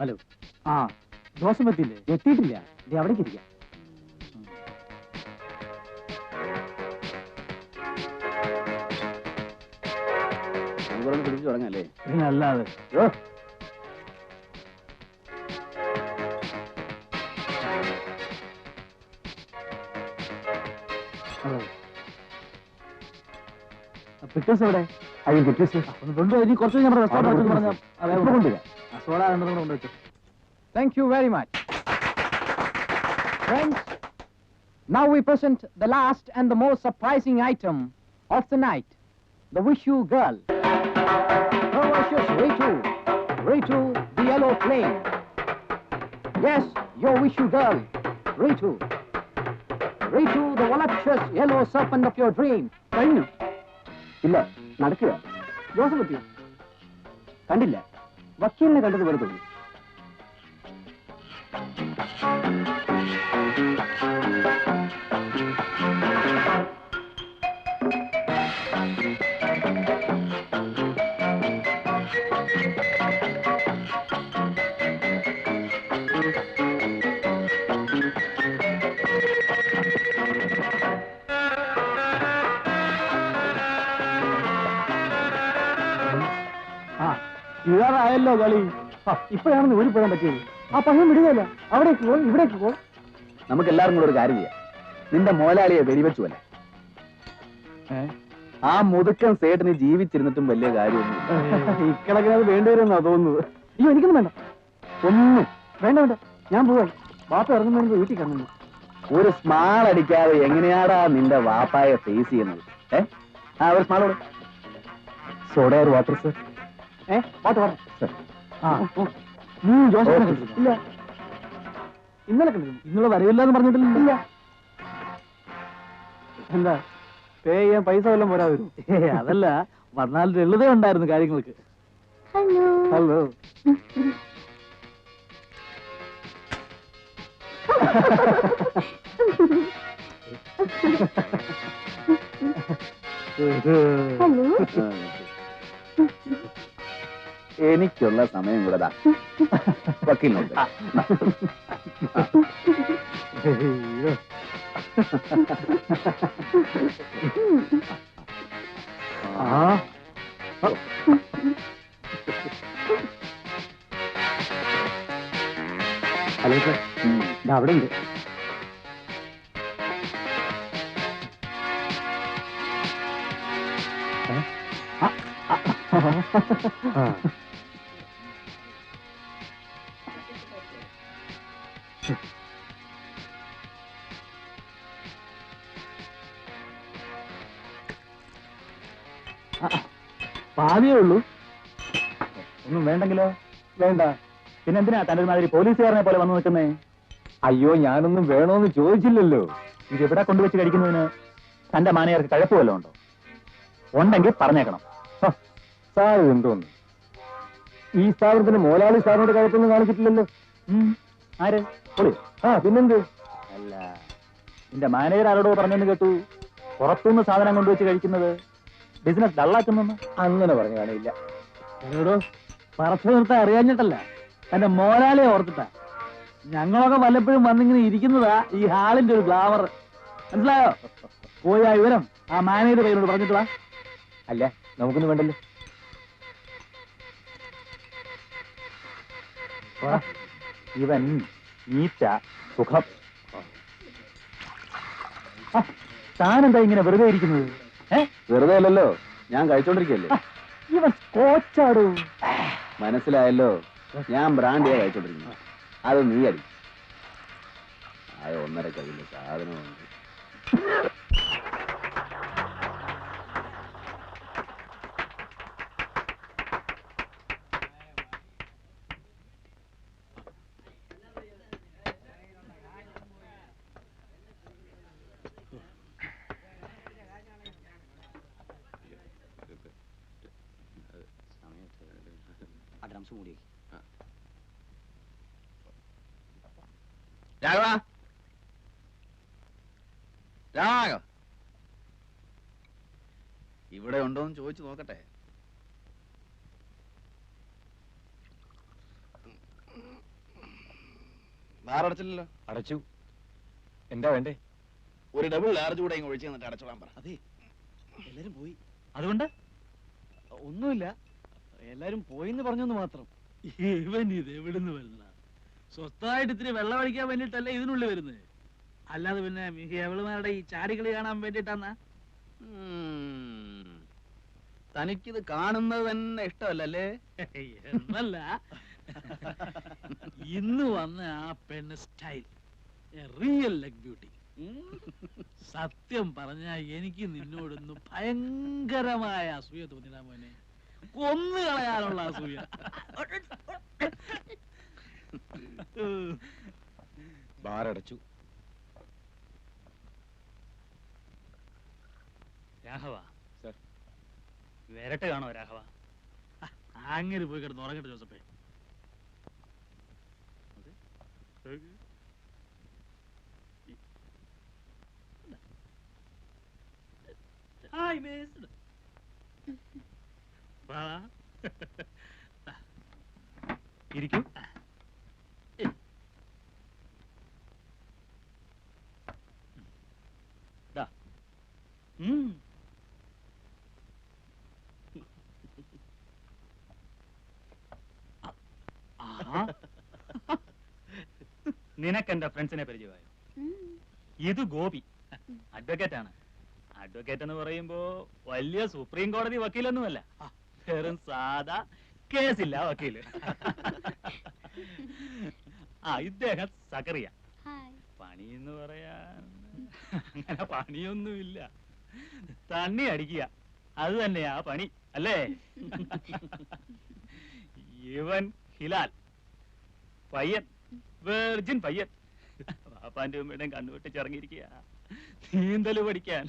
Hello. ആ ദോഷം പറ്റില്ലേ എത്തിയിട്ടില്ല. ഇത് അവിടേക്ക് ഇരിക്കാം പിടിച്ചു തുടങ്ങല്ലേ ഇതിനല്ലാതെ പിറ്റേഴ്സ് എവിടെ? പിറ്റേഴ്സ് ഒന്ന് കൊണ്ടുപോയി കുറച്ച് കൊണ്ടുവരാം. പറഞ്ഞാൽ അതെ ഇപ്പൊ കൊണ്ടുവരാം. സോഡ രണ്ടെണ്ണം കൊണ്ട് വെച്ചു thank you very much Friends, now we present the last and the most surprising item of the night, the Wish You Girl. Ferocious Ritu, Ritu the Yellow Flame. Yes, your Wish You Girl, Ritu. Ritu the voluptuous yellow serpent of your dream. കഴിഞ്ഞു ഇല്ല നടക്കുക Joseph എത്തിയോ കണ്ടില്ല വക്കീലിനെ കണ്ടത് വെറുതെ. ഇതാറായല്ലോ കളി? ഇപ്പോഴാണെന്ന് ഊരിപ്പോയാൻ പറ്റിയത്. ആ പയ്യൻ വിടുകയല്ല. അവിടേക്ക് പോ ഇവിടേക്ക് പോ. നമുക്ക് എല്ലാവരും കൂടെ ഒരു കാര്യം ചെയ്യാം. നിന്റെ മോലാളിയെ വെടിവെച്ചു അല്ലേ? ആ മുതുക്കൻ സേട്ടിന് ജീവിച്ചിരുന്നിട്ടും വലിയ കാര്യമൊന്നും ഇക്കണക്കിന് അത് വേണ്ടിവരുമെന്നാ തോന്നുന്നത്. അയ്യോ എനിക്കൊന്നും വേണ്ട. ഒന്നും. വേണ്ട വേണ്ട. ഞാൻ പോവാ. വാപ്പ ഇറങ്ങുമ്പോ എനിക്ക് വീട്ടിൽ കണ്ണു ഒരു സ്മാൾ അടിക്കാതെ എങ്ങനെയാടാ നിന്റെ വാപ്പായെ ഫേസ് ചെയ്യുന്നത്? ഏ? ആ ഒരു സ്മാൾ സോഡ ഒരു വാട്ടർ സർ. ഏ? Water what? ഇല്ല. ഇന്നലെ കണ്ടിരുന്നു. ഇന്നലെ വരവില്ല എന്ന് പറഞ്ഞിട്ടില്ല എന്താ? പേ ചെയ്യാൻ പൈസ വല്ലതും പോരാ വരും. അതല്ല. വന്നാൽ ലളിത ഉണ്ടായിരുന്നു കാര്യങ്ങൾക്ക്. ഹലോ. ഹലോ. ഹലോ. എനിക്കുള്ള സമയം കൂടെ ആ. Hello sir. അവിടെ ഉണ്ട് പാതിയേ ഉള്ളൂ. ഒന്നും വേണ്ടെങ്കിലോ? വേണ്ട. പിന്നെ പിന്നെന്തിനാ തന്റെ മാതിരി പോലീസുകാരനെ പോലെ വന്നു നിൽക്കുന്നേ? അയ്യോ ഞാനൊന്നും വേണോന്ന് ചോദിച്ചില്ലല്ലോ. ഇത് എവിടെ കൊണ്ടുവച്ച് കഴിക്കുന്നതിന്? തന്റെ മാനേജർക്ക് കഴപ്പ് ഉണ്ടോ? ഉണ്ടെങ്കിൽ പറഞ്ഞേക്കണം. സാർ എന്തോന്ന് ഈ സ്ഥാപനത്തിന് മോലാളി സാറിനോട് കഴപ്പൊന്നും കാണിച്ചിട്ടില്ലല്ലോ. ആര്? പൊളി. ആ പിന്നെന്ത്? അല്ല നിന്റെ മാനേജർ ആരോടോ പറഞ്ഞെന്ന് കേട്ടു. പുറത്തുനിന്ന് സാധനം കൊണ്ടുവച്ച് കഴിക്കുന്നത് ബിസിനസ് ഡള്ളാക്കുന്നെന്ന് അങ്ങനെ പറഞ്ഞു കാണില്ല. എന്നോടോ പറച്ചു നിർത്താൻ അറിയാഞ്ഞിട്ടല്ല. എന്റെ മോലാളിയെ ഓർത്തിട്ടാ. ഞങ്ങളൊക്കെ വല്ലപ്പോഴും വന്നിങ്ങനെ ഇരിക്കുന്നതാ ഈ ഹാളിന്റെ ഒരു ഗ്ലാമർ മനസ്സിലായോ? പോയി ആ വിവരം ആ മാനേജർ കയ്യിലോട് പറഞ്ഞിട്ട് വാ. അല്ല നമുക്കൊന്നും വേണ്ടല്ലോ. ഇവൻ നീച്ച സുഖം താനെന്താ ഇങ്ങനെ വെറുതെ ഇരിക്കുന്നത്? വെറുതെ അല്ലല്ലോ. ഞാൻ കഴിച്ചോണ്ടിരിക്കല്ലേ? ഇവൻ കോച്ചാടൂ. മനസ്സിലായല്ലോ. ഞാൻ ബ്രാൻഡിയാ കഴിച്ചോണ്ടിരിക്കുന്നു അത് നീ അടി. ആ ഒന്നര കഴിഞ്ഞ സാധനമുണ്ട്. രാഘവ രാഘവ ഇവിടെ ഉണ്ടോന്ന് ചോദിച്ചു നോക്കട്ടെ. ബാറടച്ചില്ലല്ലോ അടച്ചു. എന്താ വേണ്ടേ? ഒരു ഡബിൾ ലാർജ് കൂടെ ഒഴിച്ചു തന്നിട്ട് അടച്ചോളാൻ പറ. അതെ. എല്ലാരും പോയി. അതുകൊണ്ട്? ഒന്നുമില്ല. എല്ലാരും പോയിന്ന് പറഞ്ഞെന്ന് മാത്രം. ഇവൻ ഇത് എവിടുന്ന് വരുന്ന? സ്വസ്ഥമായിട്ട് ഇത്തിരി വെള്ളം അടിക്കാൻ വേണ്ടിട്ടല്ലേ ഇതിനുള്ളിൽ വരുന്നത്? അല്ലാതെ പിന്നെ എവളുമാരുടെ ഈ ചാടികളി കാണാൻ വേണ്ടിട്ടാന്നാ. തനിക്കിത് കാണുന്നത് തന്നെ ഇഷ്ടമല്ലല്ലേ? എന്നല്ല. ഇന്ന് വന്ന ആ പെണ്ണ് സ്റ്റൈൽ റിയൽ ലെഗ് ബ്യൂട്ടി സത്യം പറഞ്ഞ എനിക്ക് നിന്നോടൊന്ന് ഭയങ്കരമായ അസൂയ തോന്നിടാ മോനെ. കൊന്നു കളയാനുള്ള അസൂയ. ബാറടച്ചു. അടച്ചു രാഘവ. സർ. വരട്ടെ കാണോ രാഘവ? അങ്ങനെ പോയി കിടന്ന് ഉറങ്ങട്ടെ ജോസഫേ. Hi miss. ഇരിക്കൂ. ഉം. നിനക്ക് എന്റെ ഫ്രണ്ട്സിനെ പരിചയമായോ? ഇത് ഗോപി. അഡ്വക്കേറ്റ് ആണ് അഡ്വക്കേറ്റ് എന്ന് പറയുമ്പോ വലിയ സുപ്രീം കോടതി വക്കീലൊന്നുമല്ല. വെറും സാധാ കേസില്ല വക്കീൽ. ആ ഇദ്ദേഹം സക്കറിയ. പണി എന്ന് പറയാ അങ്ങനെ പണിയൊന്നുമില്ല. തണ്ണി അടിക്കുക. അത് തന്നെയാ പണി അല്ലേ? ഇവൻ ഹിലാൽ. പയ്യൻ. വെർജിൻ പയ്യൻ. പാപ്പാന്റെ ഉമ്മയുടെയും കണ്ണുവിട്ട് ചിറങ്ങിയിരിക്കുക നീന്തൽ പഠിക്കാൻ.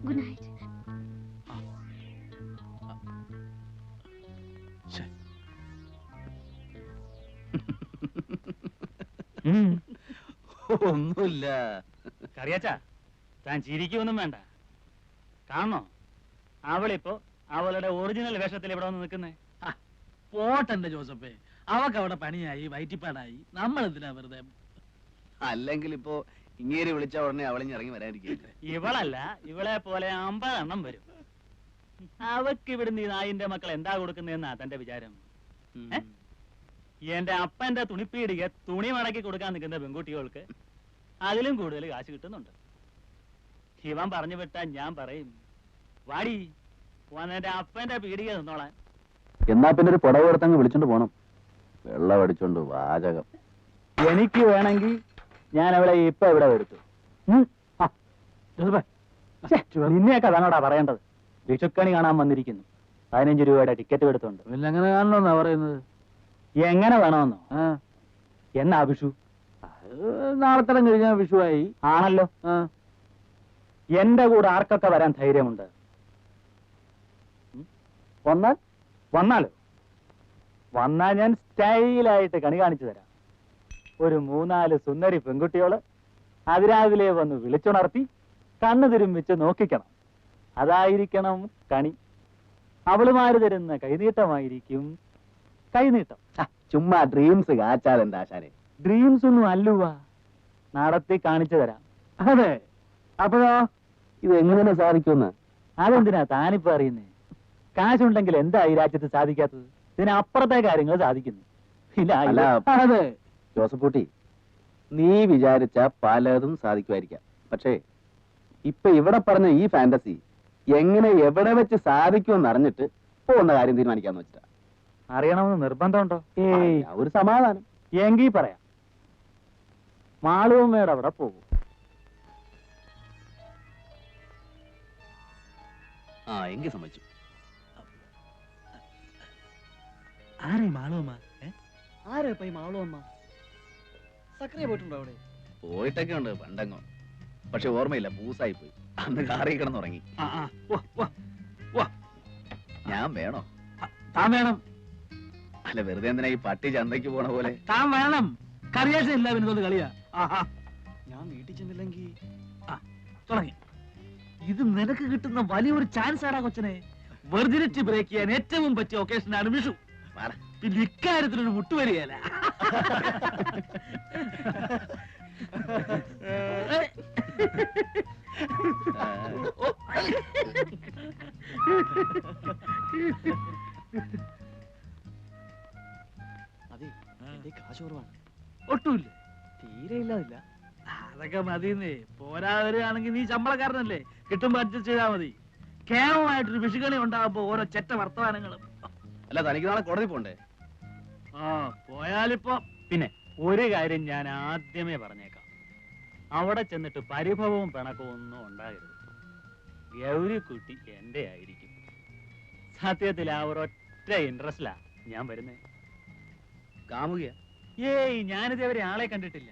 ഗുഡ് നൈറ്റ് ഒന്നുമില്ല. കറിയാച്ചാ താൻ ചിരിക്കൊന്നും വേണ്ട. കാണണോ അവളിപ്പോ അവളുടെ ഒറിജിനൽ വേഷത്തിൽ ഇവിടെ വന്ന് നിൽക്കുന്നേ. പോട്ടെന്റെ ജോസഫേ. അവക്ക് അവിടെ പണിയായി വയറ്റിപ്പാടായി. നമ്മൾ എന്തിനാ വെറുതെ? അല്ലെങ്കിൽ ഇപ്പോ ഇങ്ങേരി വിളിച്ച ഉടനെ അവളിഞ്ഞ് ഇറങ്ങി വരാനിരിക്കും ഇവളല്ല ഇവളെ പോലെ അമ്പതെണ്ണം വരും. അവക്ക് ഇവിടുന്ന് ഈ നായിന്റെ മക്കൾ എന്താ കൊടുക്കുന്നതെന്നാ തന്റെ വിചാരം? ഏ? എന്റെ അപ്പന്റെ തുണിപ്പീടിക തുണി മടക്കി കൊടുക്കാൻ നിൽക്കുന്ന പെൺകുട്ടികൾക്ക് അതിലും കൂടുതൽ കാശ് കിട്ടുന്നുണ്ട്. ശിവൻ പറഞ്ഞു വിട്ടാ ഞാൻ പറയും വാടി വന്നെന്റെ അപ്പന്റെ പീടിക നിന്നോളാൻ. എന്നാ പിന്നെ ഒരു പുടവ് എടുത്തങ്ങ് വിളിച്ചോണ്ട് പോണം. വെള്ളം അടിച്ചോണ്ട് വാചകം. എനിക്ക് വേണമെങ്കിൽ ഞാൻ അവളെ ഇപ്പൊ ഇവിടെ എടുത്തു നിന്നെയൊക്കെ അതാണോടാ പറയേണ്ടത്. വിഷുക്കണി കാണാൻ വന്നിരിക്കുന്നു. പതിനഞ്ച് രൂപയുടെ ടിക്കറ്റ് എടുത്തുണ്ട് എങ്ങനെ കാണണമെന്നാ പറയുന്നത്? എങ്ങനെ വേണമെന്നോ? എന്നാ വിഷു? നാളത്തരം കഴിഞ്ഞാൽ വിഷുവായി. ആണല്ലോ. എന്റെ കൂടെ ആർക്കൊക്കെ വരാൻ ധൈര്യമുണ്ട്? വന്നാൽ? വന്നാലോ? വന്നാൽ ഞാൻ സ്റ്റൈലായിട്ട് കണി കാണിച്ചു തരാം. ഒരു മൂന്നാൽ സുന്ദരി പെൺകുട്ടികൾ അതിരാവിലെ വന്ന് വിളിച്ചുണർത്തി കണ്ണു തിരുമ്പിച്ച് നോക്കിക്കണം. അതായിരിക്കണം കണി. അവളുമാര് തരുന്ന കൈനീട്ടമായിരിക്കും കൈനീട്ടം. ചുമ്മാ ഡ്രീംസ് കാച്ചാലെന്താ ആശാനെ? ഡ്രീംസ് ഒന്നും അല്ലുവ. നടത്തി കാണിച്ചു തരാം. അതെ. അപ്പോഴോ? ഇത് എങ്ങനെ സാധിക്കുമെന്ന്? അതെന്തിനാ താനിപ്പോ അറിയുന്നേ? കാശുണ്ടെങ്കിൽ എന്താ ഈ രാജ്യത്ത് സാധിക്കാത്തത്? ഇതിനപ്പുറത്തെ കാര്യങ്ങൾ സാധിക്കുന്നു. ഇല്ല അതെ. ജോസഫ് കുട്ടി നീ വിചാരിച്ച പലതും സാധിക്കുമായിരിക്കാം. പക്ഷേ ഇപ്പൊ ഇവിടെ പറഞ്ഞ ഈ ഫാന്റസി എങ്ങനെ എവിടെ വെച്ച് സാധിക്കുമെന്ന് അറിഞ്ഞിട്ട് പോകുന്ന കാര്യം തീരുമാനിക്കാന്ന് വെച്ചിട്ടാ. അറിയണമെന്ന് നിർബന്ധമുണ്ടോ? ഏയ് ആ, ഒരു സമാധാനം. എങ്കിൽ പറയാം. മാളുവമ്മയുടെ അവിടെ പോകും. ആ എങ്കിൽ സമ്മതിച്ചു. ആരായി മാളവമ്മ? ആരാ ഇപ്പൊ ഈ മാളുവമ്മ? സക്രിയ പോയിട്ടുണ്ടോ അവിടെ? പോയിട്ടൊക്കെ ഉണ്ട് പണ്ടങ്ങോ. പക്ഷെ ഓർമ്മയില്ല പൂസായി പോയി. അന്ന് കാറി കിടന്നുറങ്ങി. ഞാൻ വേണോ? താൻ വേണം. അല്ല വെറുതെ എന്തിനാ ഈ പട്ടി ചന്തയ്ക്ക് പോണ പോലെ? താൻ വേണം. കറിയാശ ഇല്ല വിനോദ കളിയാ. ആഹാ ഞാൻ വീട്ടിൽ ചെന്നില്ലെങ്കിൽ തുടങ്ങി. ഇത് നിനക്ക് കിട്ടുന്ന വലിയൊരു ചാൻസ് ആടാ കൊച്ചനെ. വെർജിനിറ്റി ബ്രേക്ക് ചെയ്യാൻ ഏറ്റവും പറ്റിയ ഒക്കേഷൻ ആണ് വിഷു. പിന്നെ ഇക്കാര്യത്തിനൊരു മുട്ടുവരികയല്ല. അതെ എന്റെ കാശ് കുറവാണ്. ഒട്ടുമില്ല. തീരെ ഇല്ലാതില്ല. അതൊക്കെ മതിന്നേ പോരാ വരികയാണെങ്കിൽ നീ ശമ്പളക്കാരനല്ലേ? കിട്ടുമ്പോ അഡ്ജസ്റ്റ് ചെയ്താൽ മതി. കേവമായിട്ടൊരു വിഷുകളി ഉണ്ടാകുമ്പോ ഓരോ ചെറ്റ വർത്തമാനങ്ങളും. അല്ല തനിക്ക് നാളെ കോടതി പോണ്ടേ? ആ പോയാലിപ്പോ. പിന്നെ? ഒരു കാര്യം ഞാൻ ആദ്യമേ പറഞ്ഞേക്കാം. അവിടെ ചെന്നിട്ട് പരിഭവവും പിണക്കവും ഒന്നും ഉണ്ടാകരുത്. ഗൗരിക്കുട്ടി എന്റെ ആയിരിക്കും. സത്യത്തിൽ ആ ഒരൊറ്റ ഇൻട്രസ്റ്റിലാ ഞാൻ വരുന്നേ. കാമുക ഏയ് ഞാനിതേവരെ ആളെ കണ്ടിട്ടില്ല.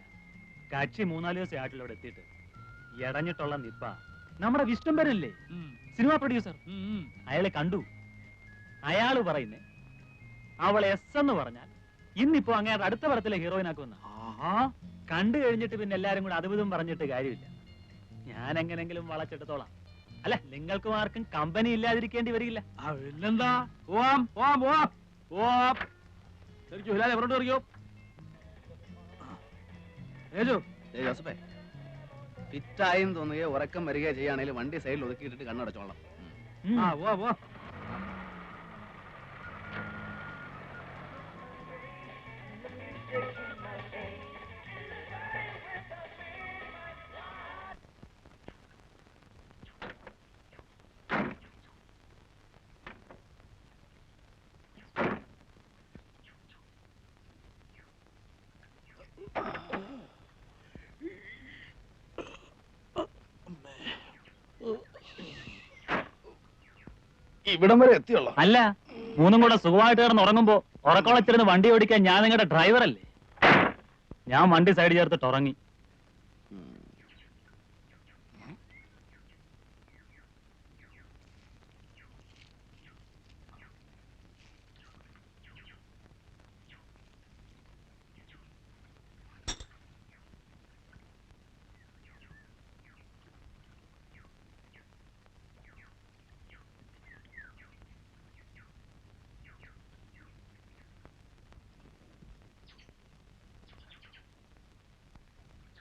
കക്ഷി മൂന്നാൽ ദിവസം ആട്ടിൽ എത്തിയിട്ട് എടഞ്ഞിട്ടുള്ള നിപ്പ നമ്മുടെ വിഷ്ണുംബരല്ലേ സിനിമ പ്രൊഡ്യൂസർ. അയാളെ കണ്ടു. അയാൾ പറയുന്നേ അവൾ എസ് എന്ന് പറഞ്ഞാൽ ഇന്നിപ്പോ അങ്ങനെ അടുത്ത പടത്തിലെ ഹീറോയിൻ ആക്കുമെന്ന്. കണ്ടു കഴിഞ്ഞിട്ട് പിന്നെ എല്ലാരും കൂടെ അതുവിധം പറഞ്ഞിട്ട് കാര്യമില്ല. ഞാൻ എങ്ങനെങ്കിലും വളച്ചെടുത്തോളാം അല്ല? നിങ്ങൾക്കും ആർക്കും കമ്പനി ഇല്ലാതിരിക്കേണ്ടി വരില്ല. പിന്നെന്താ ഓം ശരിക്കും ഹിലാൽ ഏജു. ജോസഫേ ഫിറ്റായും തോന്നുകയോ ഉറക്കം വരികയോ ചെയ്യുകയാണെങ്കിൽ വണ്ടി സൈഡിൽ ഒതുക്കിയിട്ടിട്ട് കണ്ണടച്ചോളാം. ആ ഓ പോവാ. ഇവിടം വരെ എത്തിയുള്ളൂ? അല്ല മൂന്നും കൂടെ സുഖമായിട്ട് കിടന്ന് ഉറങ്ങുമ്പോ ഉറക്കോളച്ചിരുന്ന് വണ്ടി ഓടിക്കാൻ ഞാൻ നിങ്ങളുടെ ഡ്രൈവറല്ലേ ഞാൻ വണ്ടി സൈഡ് ചേർത്തിട്ട് ഉറങ്ങി.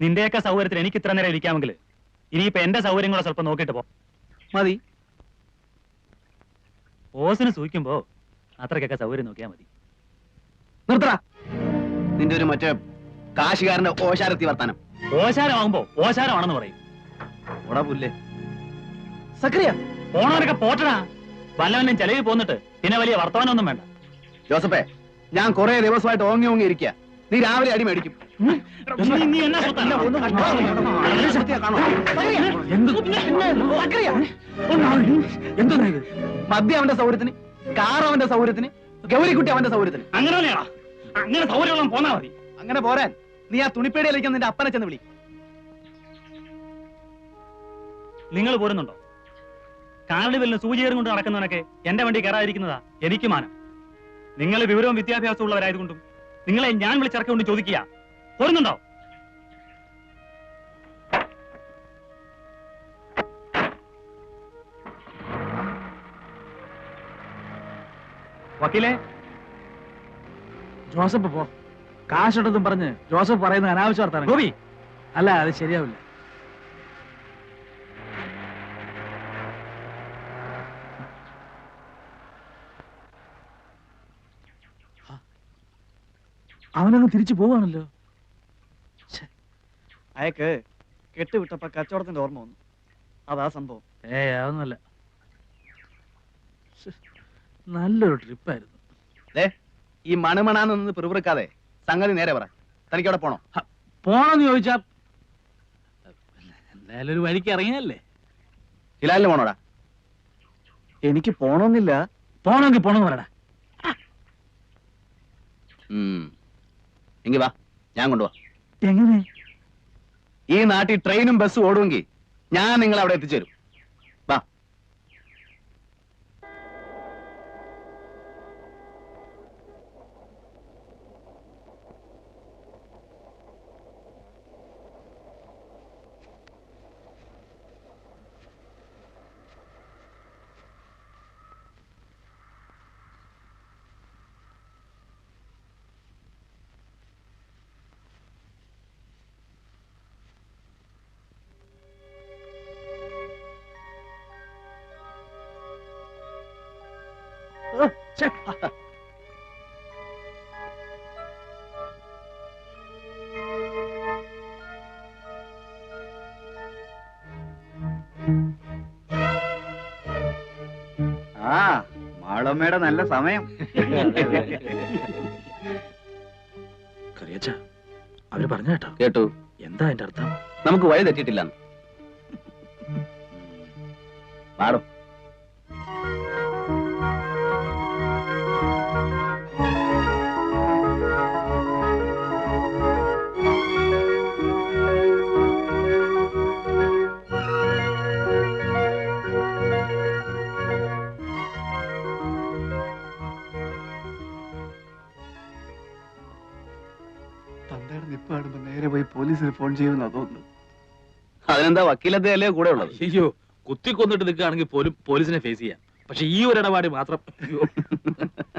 നിന്റെയൊക്കെ സൗകര്യത്തിൽ എനിക്ക് ഇത്ര നേരം ഇരിക്കാമെങ്കിൽ ഇനിയിപ്പോ എന്റെ സൗകര്യം കൂടെ സ്വല്പം നോക്കിയിട്ട് പോ. മതി. ഓസിന് സൂഹിക്കുമ്പോ അത്രക്കൊക്കെ സൗകര്യം നോക്കിയാ മതി. നിർത്തടാ. നിന്റെ ഒരു മറ്റേ കാശുകാരന്റെ ഓശാരത്തി വർത്താനം. ഓശാരമാകുമ്പോ ഓശാരമാണെന്ന് പറയും. ഓടാ പുല്ലേ. സക്രിയ. പോണവരൊക്കെ പോട്ടടാ. വല്ലവനും ചെലവിൽ പോന്നിട്ട് പിന്നെ വലിയ വർത്തമാനമൊന്നും വേണ്ട. ജോസഫേ ഞാൻ കുറെ ദിവസമായിട്ട് ഓങ്ങി ഓങ്ങി ഇരിക്കുക നീ രാവിലെ അടി മേടിക്കും. എന്തോന്നാ ഇത്? മദ്യ അവന്റെ സൗകര്യത്തിന് കാർ അവന്റെ സൗകര്യത്തിന് ഗൗരിക്കുട്ടി അവന്റെ സൗകര്യത്തിന് അങ്ങനെ അങ്ങനെ സൗകര്യം പോന്നാ മതി. അങ്ങനെ പോരാൻ നീ ആ തുണിപ്പേടിയിലേക്ക് നിന്റെ അപ്പനെ ചെന്ന് വിളി. നിങ്ങൾ പോരുന്നുണ്ടോ? കാറിൽ വെല്ലുന്ന സൂചിയേറും കൊണ്ട് നടക്കുന്നവനൊക്കെ എന്റെ വണ്ടി കയറാതിരിക്കുന്നതാ എനിക്ക് മാനം. നിങ്ങൾ വിവരവും വിദ്യാഭ്യാസവും ഉള്ളവരായതുകൊണ്ടും നിങ്ങളെ ഞാൻ വിളിച്ചിറക്കൊണ്ട് ചോദിക്കുക. പോരുന്നുണ്ടോ വക്കീലെ. ജോസഫ് പോ. കാശുണ്ടെന്നും പറഞ്ഞ് ജോസഫ് പറയുന്ന അനാവശ്യ വർത്താനം. ഗോപി. അല്ല അത് ശരിയാവില്ല. അവനങ്ങ് തിരിച്ചു പോവാണല്ലോ. അയക്ക് കെട്ടുവിട്ടപ്പോ കച്ചവടത്തിന്റെ ഓർമ്മ വന്നു. അതാ സംഭവം. ഏ അതൊന്നല്ല നല്ലൊരു ട്രിപ്പായിരുന്നു. ദേ ഈ മണുമണാന്ന് പിറുപിറുക്കാതെ സംഗതി നേരെ പറ. തനിക്ക് അവിടെ പോണോ പോണെന്ന് ചോദിച്ചാ എന്തായാലും ഒരു വഴിക്ക് ഇറങ്ങിയല്ലേ? ഹിലാലിന് പോണോടാ? എനിക്ക് പോണമെന്നില്ല പോണമെങ്കിൽ പോണെന്ന് പറയടാ. എങ്കി വാ ഞാൻ കൊണ്ടുപോവാ എങ്ങനെ? ഈ നാട്ടിൽ ട്രെയിനും ബസ്സും ഓടുമെങ്കിൽ ഞാൻ നിങ്ങളെ അവിടെ എത്തിച്ചേരും. ആ മാളമ്മയുടെ നല്ല സമയം. കറിയച്ച അവർ പറഞ്ഞ കേട്ടോ. കേട്ടു. എന്താ അതിന്റെ അർത്ഥം? നമുക്ക് വഴി തെറ്റിയിട്ടില്ല പാടും ഫോൺ ചെയ്യുമെന്ന് തോന്നുന്നു. അതിനെന്താ വക്കീലത്തെ അല്ലേ കൂടെ ഉള്ളത്? അയ്യോ കുത്തിക്കൊന്നിട്ട് നിൽക്കുകയാണെങ്കിൽ പോലും പോലീസിനെ ഫേസ് ചെയ്യാം. പക്ഷെ ഈ ഒരു ഇടപാട് മാത്രം അയ്യോ.